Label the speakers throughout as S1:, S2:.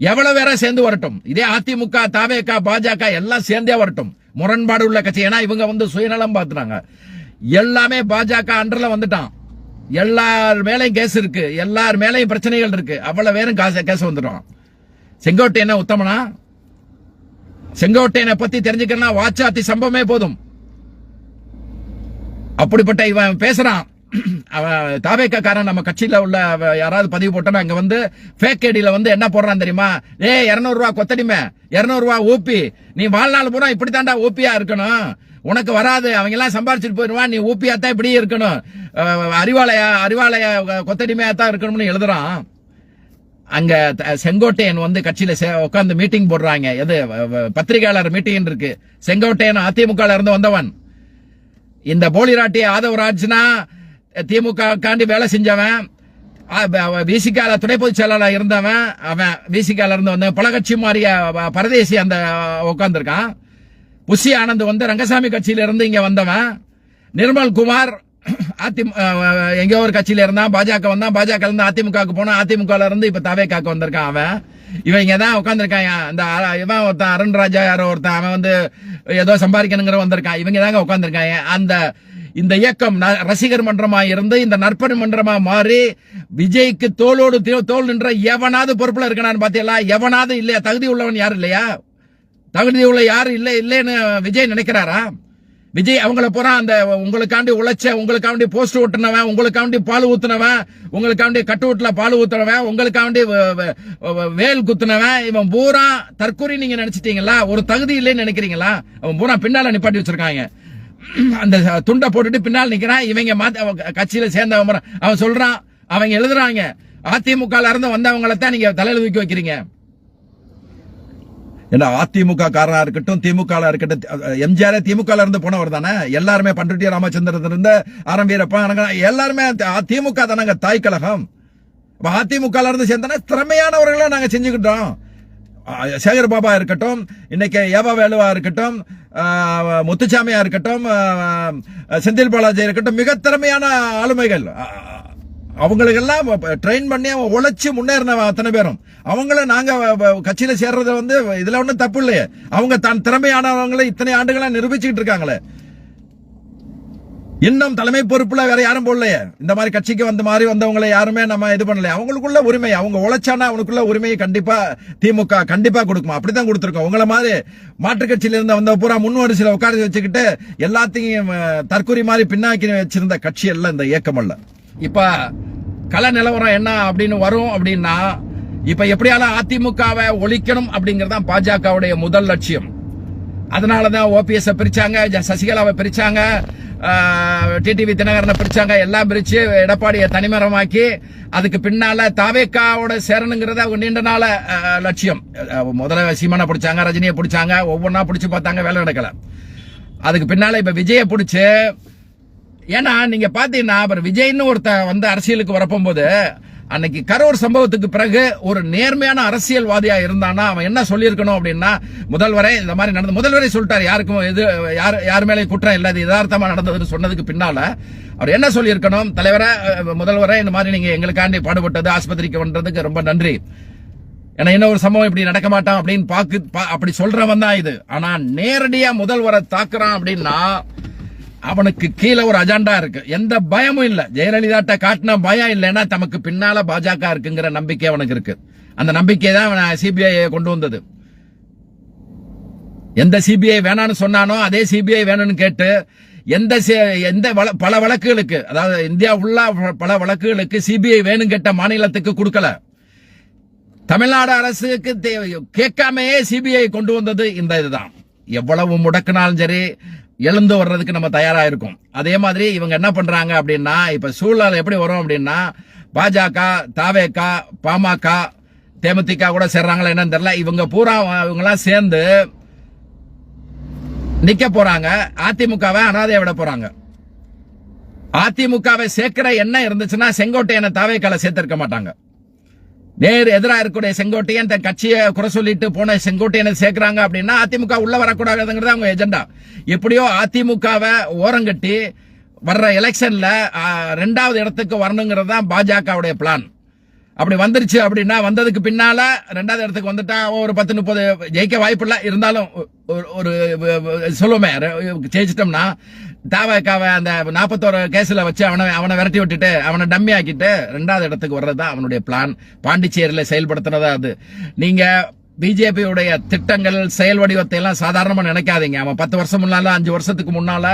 S1: எவ்வளவு பேரா சேர்ந்து வரட்டும்? இதே அதிமுக தாவேக பாஜக எல்லாம் சேர்ந்தே வரட்டும். முரண்பாடு உள்ள கட்சி. ஏன்னா இவங்க வந்து சுயநலம் பார்த்துறாங்க எல்லாமே பாஜக அண்டர்ல வந்துட்டான். எல்லார் மேலையும் கேஸ் இருக்கு. எல்லார் மேலையும் பிரச்சனைகள் இருக்கு. அவ்வளவு பேரும் காசு கேஸ் வந்துடும் செங்கோட்டையனை உத்தமனா? செங்கோட்டையனை பத்தி தெரிஞ்சுக்கணும்னா வாச்சாத்தி சம்பவமே போதும். அப்படிப்பட்ட இவன் பேசுறான். தாவேக்காரன் நம்ம கட்சியில உள்ள யாராவது பதிவு போட்டா அங்க வந்து ஃபேக் ஐடியில வந்து என்ன போடுறான் தெரியுமா? ஏ இருநூறு ரூபா கொத்தடிமை இருநூறு ரூபா நீ வாழ்நாள் பூரா இப்படி தாண்டா ஓபியா இருக்கணும். உனக்கு வராது. அவங்க எல்லாம் சம்பாரிச்சிட்டு போயிடுவான் நீ ஊப்பியா தான் இப்படி இருக்கணும். அறிவாலயா அறிவாலயா கொத்தடிமையா தான் இருக்கணும்னு எழுதுறான். அங்க த- செங்கோட்டையன் வந்து கட்சியில உட்காந்து மீட்டிங் போடுறாங்க. எது வ- பத்திரிகையாளர் மீட்டிங் இருக்கு. செங்கோட்டையன் அதிமுக இருந்து வந்தவன். இந்த போலிராட்டி ஆதவராஜ்னா திமுகவுக்காண்டி வேலை செஞ்சவன் விசிகால துணை பொதுச் செயலாளர் இருந்தவன் அவன் விசிகால இருந்து வந்து பல கட்சி மாறிய பரதேசி அந்த உட்காந்துருக்கான் புஷி ஆனந்த் வந்து ரங்கசாமி கட்சியில இருந்து இங்க வந்தவன். நிர்மல் குமார் அதிமுக எங்கேயோ ஒரு கட்சியில இருந்தான் பாஜக வந்தான் பாஜக இருந்து அதிமுகவுக்கு போனா அதிமுக இருந்து இப்ப தவேக்காக்கு வந்திருக்கான் அவன். இவன் இங்க தான் உட்காந்துருக்கான் அந்த இவன் ஒருத்தன் அருண் ராஜா யாரோ ஒருத்தன் அவன் வந்து ஏதோ சம்பாதிக்கணுங்கிற வந்திருக்கான் இவங்க தாங்க உட்காந்துருக்காங்க அந்த இந்த இயக்கம் ந- ரசிகர் மன்றமா இருந்து இந்த நற்பணி மன்றமா மாறி விஜய்க்கு தோளோடு தோல் நின்ற எவனாவது பொறுப்புல இருக்கனான்னு பாத்தீங்களா? எவனாவது இல்லையா? தகுதி உள்ளவன் யாரும் இல்லையா? தகுதி உள்ள யாரும் இல்லை இல்லைன்னு விஜய் நினைக்கிறாரா? விஜய் அவங்கள பூரா அந்த உங்களுக்காண்டி உழைச்ச உங்களுக்காண்டி போஸ்ட் ஓட்டுனவன் உங்களுக்காண்டி பால் ஊத்துனவன் உங்களுக்காண்டி கட்டுவீட்டுல பால் ஊத்துனவன் உங்களுக்காண்டி வேல் குத்துனவன் இவன் பூரா தற்கொலை நீங்க நினைச்சிட்டீங்களா? ஒரு தகுதி இல்லைன்னு நினைக்கிறீங்களா? அவன் பூரா பின்னால நிப்பாட்டி வச்சிருக்காங்க. அந்த துண்டை போட்டுட்டு பின்னால் நிக்கிறான். இவங்க மாத்த அவன் கட்சியில சேர்ந்தவன் அவன் சொல்றான் அவங்க எழுதுறாங்க. அதிமுக இருந்து வந்தவங்கள தான் நீங்க தலையில தூக்கி வைக்கிறீங்க. ஏன்னா அதிமுக காரனா இருக்கட்டும் திமுக இருக்கட்டும் எம்ஜிஆர் திமுக இருந்து போனவர் தானே? எல்லாருமே பண்ருட்டி ராமச்சந்திரன் இருந்து ஆரம் வீரப்பா எல்லாருமே அதிமுக தானங்க தாய் கழகம். அதிமுக இருந்து சேர்ந்தனா திறமையானவர்களை நாங்க செஞ்சுக்கிட்டோம். சேகர் பாபா இருக்கட்டும் இன்னைக்கு ஏவா வேலுவா இருக்கட்டும் முத்துச்சாமியா இருக்கட்டும் செந்தில் பாலாஜி இருக்கட்டும் மிக திறமையான ஆளுமைகள் அவங்களுக்கெல்லாம் ட்ரெயின் பண்ணி அவன் உழைச்சி முன்னேறின அத்தனை பேரும். அவங்கள நாங்க வ- கட்சியில சேர்றது வந்து இதுல ஒன்றும் தப்பு இல்லையே. அவங்க தன் திறமையானவங்களை இத்தனை ஆண்டுகளா நிரூபிச்சுக்கிட்டு இருக்காங்களே. இன்னும் தலைமை பொறுப்புல வேற யாரும் போடலையே. இந்த மாதிரி கட்சிக்கு வந்த மாதிரி வந்தவங்களை யாருமே நம்ம இது பண்ணல அவங்களுக்குள்ள உரிமை அவங்க உழைச்சானா அவனுக்குள்ள உரிமையை கண்டிப்பா திமுக கண்டிப்பா கொடுக்குமா? அப்படித்தான் கொடுத்துருக்கோம். உங்களை மாதிரி மாற்றுக் கட்சியில இருந்த வந்த பூரா முன் வரிசையில உட்காந்து வச்சுக்கிட்டு எல்லாத்தையும் தற்கொலை மாதிரி பின்னாக்கி வச்சிருந்த கட்சி அல்ல இந்த இயக்கம் அல்ல. இப்ப கல நிலவரம் என்ன அப்படின்னு வரும் அப்படின்னா இப்ப எப்படியாலும் அதிமுகவை ஒழிக்கணும் அப்படிங்கறதான் பாஜகவுடைய முதல் லட்சியம். அதனாலதான் ஓபிஎஸ் பிரிச்சாங்க ஜ- சசிகலாவை பிரிச்சாங்க டிடிவி தினகரனை பிரிச்சாங்க எல்லாம் பிரிச்சு எடப்பாடியை தனிமரமாக்கி அதுக்கு பின்னால தாவேக்காவோட சேரணுங்கிறத அவங்க நீண்ட நாள லட்சியம். முதல்ல சீமானை பிடிச்சாங்க ரஜினியை பிடிச்சாங்க ஒவ்வொன்றா பிடிச்சு பார்த்தாங்க வேலை நடக்கல. அதுக்கு பின்னால இப்ப விஜய பிடிச்சு ஏன்னா நீங்க பாத்தீங்கன்னா அப்புறம் விஜய்னு ஒருத்தன் வந்து அரசியலுக்கு வரப்போகும்போது அன்னைக்கு கரூர் சம்பவத்துக்கு பிறகு ஒரு நேர்மையான அரசியல்வாதியா இருந்தானா? அவன் என்ன சொல்லியிருக்கணும் அப்படின்னா முதல்வரே இந்த மாதிரி நடந்த முதல்வரே சொல்லிட்டாரு யாருக்கும் எது யார் யார் மேலே குற்றம் இல்லை அது யதார்த்தமா நடந்ததுன்னு சொன்னதுக்கு பின்னால அவர் என்ன சொல்லியிருக்கணும்? தலைவரே முதல்வரே இந்த மாதிரி நீங்க எங்களுக்காண்டி பாடுபட்டது ஆஸ்பத்திரிக்கு வந்ததுக்கு ரொம்ப நன்றி. ஏன்னா என்ன ஒரு சம்பவம் இப்படி நடக்க மாட்டான் அப்படின்னு பாக்கு பா- அப்படி சொல்றவன் தான் இது. ஆனா நேரடியா முதல்வரை தாக்குறான் அப்படின்னா அவனுக்கு கீழே ஒரு அஜெண்டா இருக்கு. எந்த பயமும் இல்ல. ஜெயலலிதாட்ட காட்டின பயம் இல்லைன்னா தமக்கு பின்னால பாஜக இருக்குங்கிற நம்பிக்கை அவனுக்கு இருக்கு. அந்த நம்பிக்கை தான் சிபிஐ கொண்டு வந்தது. எந்த சிபிஐ வேணான்னு சொன்னானோ அதே சிபிஐ வேணும்னு கேட்டு எந்த சி- எந்த பல வழக்குகளுக்கு அதாவது இந்தியா உள்ள பல வழக்குகளுக்கு சிபிஐ வேணும் கேட்ட மாநிலத்துக்கு கொடுக்கல. தமிழ்நாடு அரசுக்கு கேட்காமையே சிபிஐ கொண்டு வந்தது இந்த இதுதான். எவ்வளவு முடக்கினாலும் சரி எழுந்து வர்றதுக்கு நம்ம தயாரா இருக்கும். அதே மாதிரி இவங்க என்ன பண்றாங்க அப்படின்னா இப்ப சூழ்நிலை எப்படி வரும் அப்படின்னா பாஜக தாவேகா பாமக தேமுதிக கூட சேர்றாங்களா என்னன்னு தெரியல. இவங்க பூரா இவங்க எல்லாம் சேர்ந்து நிக்க போறாங்க. அதிமுகவை அனாதைய விட போறாங்க. அதிமுகவை சேர்க்கிற எண்ணம் இருந்துச்சுன்னா செங்கோட்டையனை தாவேக்கால சேர்த்திருக்க மாட்டாங்க. நேர் எதிராக இருக்கக்கூடிய செங்கோட்டையன் தன் கட்சியை குறை சொல்லிட்டு போன செங்கோட்டையனை சேர்க்கிறாங்க அப்படின்னா அதிமுக உள்ள வரக்கூடாதுங்கிறது அவங்க எஜெண்டா எப்படியோ அதிமுகவை ஓரங்கட்டி வர்ற எலெக்ஷன்ல ரெண்டாவது இடத்துக்கு வரணுங்கிறது தான் பாஜகவுடைய பிளான் அப்படி வந்துருச்சு அப்படின்னா வந்ததுக்கு பின்னால ரெண்டாவது இடத்துக்கு வந்துட்டா ஒரு பத்து முப்பது ஜெயிக்க வாய்ப்பு இல்லை இருந்தாலும் ஒரு- ஒரு சொல்லுவோமே ஜெயிச்சிட்டோம்னா தாவக்காவை அந்த நாற்பத்தோரு கேஸில் வச்சு அவனை அவனை விரட்டி விட்டுட்டு அவனை டம்மி ஆக்கிட்டு ரெண்டாவது இடத்துக்கு வர்றது தான் அவனுடைய பிளான் பாண்டிச்சேரியில் செயல்படுத்துறதா அது. நீங்கள் பிஜேபியுடைய திட்டங்கள் செயல் வடிவத்தை எல்லாம் சாதாரணமா நினைக்காதீங்க. அவன் பத்து வருஷம் முன்னால அஞ்சு வருஷத்துக்கு முன்னால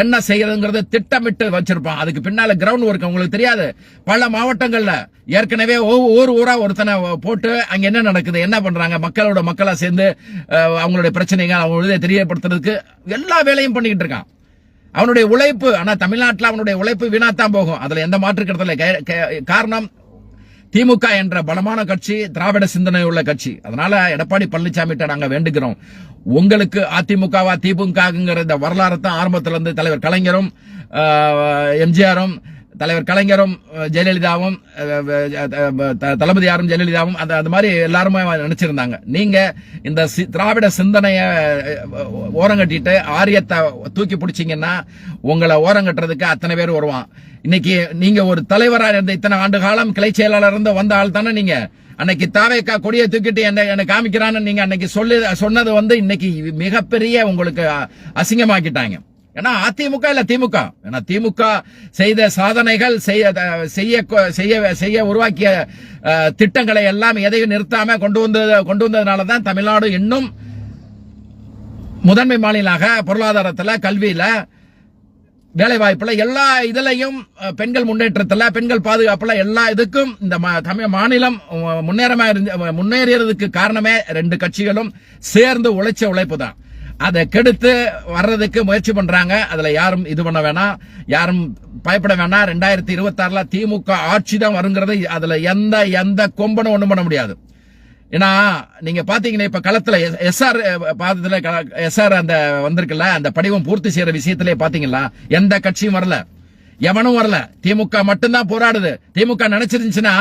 S1: என்ன செய்யறதுங்கிறத திட்டமிட்டு வச்சிருப்பான். அதுக்கு பின்னால கிரவுண்ட் ஒர்க் உங்களுக்கு தெரியாது. பல மாவட்டங்கள்ல ஏற்கனவே ஒவ்வொரு ஊர் ஊரா ஒருத்தனை போட்டு அங்க என்ன நடக்குது என்ன பண்றாங்க மக்களோட மக்களா சேர்ந்து அவங்களுடைய பிரச்சனைகள் அவங்களுடைய தெரியப்படுத்துறதுக்கு எல்லா வேலையும் பண்ணிக்கிட்டு இருக்கான். அவனுடைய உழைப்பு ஆனா தமிழ்நாட்டில் அவனுடைய உழைப்பு வீணாத்தான் போகும். அதுல எந்த மாற்று கருத்துல காரணம் திமுக என்ற பலமான கட்சி திராவிட சிந்தனை உள்ள கட்சி. அதனால எடப்பாடி பழனிசாமி நாங்க வேண்டுகிறோம். உங்களுக்கு அதிமுகவா திமுகங்கிற இந்த வரலாறு தான் ஆரம்பத்துல இருந்து தலைவர் கலைஞரும் எம்ஜிஆரும் தலைவர் கலைஞரும் ஜெயலலிதாவும் தளபதியாரும் ஜெயலலிதாவும் அந்த அந்த மாதிரி எல்லாருமே நினைச்சிருந்தாங்க. நீங்க இந்த சி- திராவிட சிந்தனைய ஓரங்கட்டிட்டு ஆரியத்தை தூக்கி பிடிச்சீங்கன்னா உங்களை ஓரங்கட்டுறதுக்கு அத்தனை பேர் வருவான். இன்னைக்கு நீங்க ஒரு தலைவரா இருந்த இத்தனை ஆண்டு காலம் கிளை செயலாளர் இருந்து வந்த ஆள் தானே நீங்க. அன்னைக்கு தாவேக்கா கொடியை தூக்கிட்டு என்ன என்ன காமிக்கிறான்னு நீங்க அன்னைக்கு சொல்லி சொன்னது வந்து இன்னைக்கு மிகப்பெரிய உங்களுக்கு அசிங்கமாக்கிட்டாங்க. ஏன்னா அதிமுக இல்ல திமுக. ஏன்னா திமுக செய்த சாதனைகள் செய்ய செய்ய செய்ய செய்ய உருவாக்கிய திட்டங்களை எல்லாம் எதையும் நிறுத்தாம கொண்டு வந்தது கொண்டு வந்ததுனால தான் தமிழ்நாடு இன்னும் முதன்மை மாநிலமாக பொருளாதாரத்தில் கல்வியில் வேலைவாய்ப்பில் எல்லா இதுலையும் பெண்கள் முன்னேற்றத்துல பெண்கள் பாதுகாப்புல எல்லா இதுக்கும் இந்த மா- தமிழ் மாநிலம் முன்னேறமாக முன்னேறமா இருந்து அஹ், முன்னேறியதுக்கு காரணமே ரெண்டு கட்சிகளும் சேர்ந்து உழைச்ச உழைப்பு தான். அதை கெடுத்து வர்றதுக்கு முயற்சி பண்றாங்க. அதுல யாரும் இது பண்ண வேணாம். யாரும் பயப்பட வேணாம். ரெண்டாயிரத்தி இருபத்தி ஆறுல திமுக ஆட்சி தான் வருங்கிறது அதுல எந்த எந்த கொம்பனும் ஒண்ணும் பண்ண முடியாது. ஏன்னா நீங்க பாத்தீங்கன்னா இப்ப களத்துல எஸ்ஆர் பாதத்துல எஸ்ஆர் அந்த வந்திருக்குல்ல அந்த படிவம் பூர்த்தி செய்யற விஷயத்திலே பாத்தீங்களா எந்த கட்சியும் வரல. எவனும் வரல. திமுக மட்டும்தான் போராடுது. திமுக நினைச்சிருந்துச்சுன்னா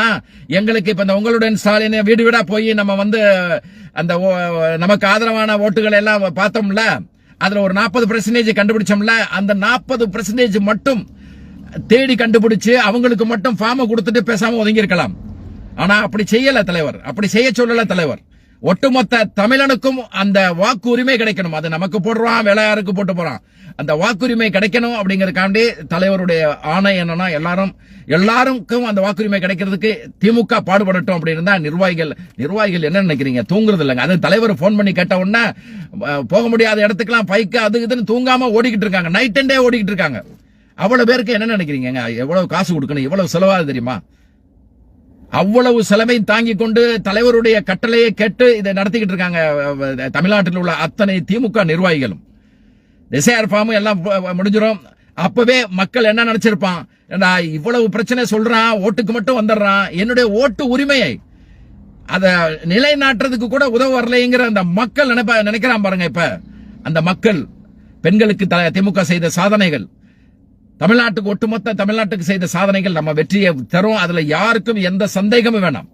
S1: எங்களுக்கு இப்ப இந்த உங்களுடன் ஸ்டாலின் வீடு வீடா போய் நம்ம வந்து அந்த ஓ- நமக்கு ஆதரவான ஓட்டுகள் எல்லாம் பார்த்தோம்ல அதுல ஒரு நாற்பது பெர்சன்டேஜ் கண்டுபிடிச்சோம்ல அந்த நாற்பது பெர்சன்டேஜ் மட்டும் தேடி கண்டுபிடிச்சு அவங்களுக்கு மட்டும் ஃபார்ம் கொடுத்துட்டு பேசாம ஒதுங்கி இருக்கலாம் ஆனா அப்படி செய்யல தலைவர். அப்படி செய்ய சொல்லல தலைவர். ஒட்டுமொத்த தமிழனுக்கும் அந்த வாக்கு உரிமை கிடைக்கணும். அது நமக்கு போடுறான் வேலையாருக்கு போட்டு போறான். அந்த வாக்குரிமை கிடைக்கணும் அப்படிங்கறதுக்காண்டி தலைவருடைய ஆணை என்னன்னா எல்லாரும் எல்லாருக்கும் அந்த வாக்குரிமை கிடைக்கிறதுக்கு திமுக பாடுபடட்டும் அப்படின்னு தான் நிர்வாகிகள் நிர்வாகிகள் என்ன நினைக்கிறீங்க? தூங்குறது இல்லைங்க. அது தலைவர் போன் பண்ணி கேட்ட உடனே போக முடியாத இடத்துக்குலாம் பைக்கு அது இதுன்னு தூங்காம ஓடிக்கிட்டு இருக்காங்க. நைட் அண்ட் டே ஓடிக்கிட்டு இருக்காங்க. அவ்வளவு பேருக்கு என்ன நினைக்கிறீங்க எவ்வளவு காசு கொடுக்கணும்? எவ்வளவு செலவாது தெரியுமா? அவ்வளவு செலவை தாங்கி கொண்டு தலைவருடைய கட்டளையை கேட்டு இதை நடத்திக்கிட்டு இருக்காங்க தமிழ்நாட்டில் உள்ள அத்தனை திமுக நிர்வாகிகளும். டிசையர் ஃபார்ம் எல்லாம் முடிஞ்சிடும் அப்பவே மக்கள் என்ன நினைச்சிருப்பான்? இவ்வளவு பிரச்சனை சொல்றான் ஓட்டுக்கு மட்டும் வந்துடுறான். என்னுடைய ஓட்டு உரிமையை அதை நிலைநாட்டுறதுக்கு கூட உதவ வரலைங்கிற அந்த மக்கள் நினைப்ப நினைக்கிறான் பாருங்க இப்ப. அந்த மக்கள் பெண்களுக்கு த- திமுக செய்த சாதனைகள். தமிழ்நாட்டுக்கு ஒட்டுமொத்த தமிழ்நாட்டுக்கு செய்த சாதனைகள் நம்ம வெற்றியை தரும். அதுல யாருக்கும் எந்த சந்தேகமும் வேணாம்.